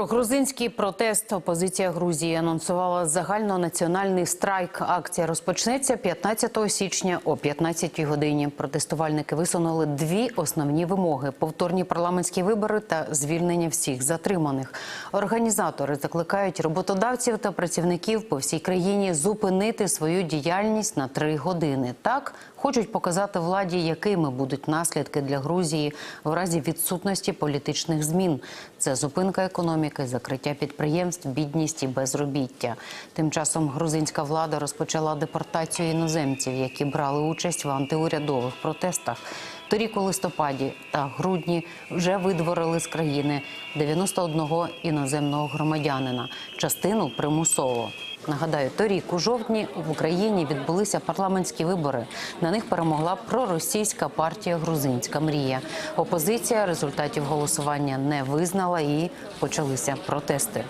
Про грузинський протест опозиція Грузії анонсувала загальнонаціональний страйк. Акція розпочнеться 15 січня о 15 годині. Протестувальники висунули дві основні вимоги: повторні парламентські вибори та звільнення всіх затриманих. Організатори закликають роботодавців та працівників по всій країні зупинити свою діяльність на три години. Так хочуть показати владі, якими будуть наслідки для Грузії в разі відсутності політичних змін. Це зупинка економіки, закриття підприємств, бідність і безробіття. Тим часом грузинська влада розпочала депортацію іноземців, які брали участь в антиурядових протестах. Торік у листопаді та грудні вже видворили з країни 91 іноземного громадянина, частину примусово. Нагадаю, торік у жовтні в Україні відбулися парламентські вибори. На них перемогла проросійська партія Грузинська мрія. Опозиція результатів голосування не визнала і почалися протести.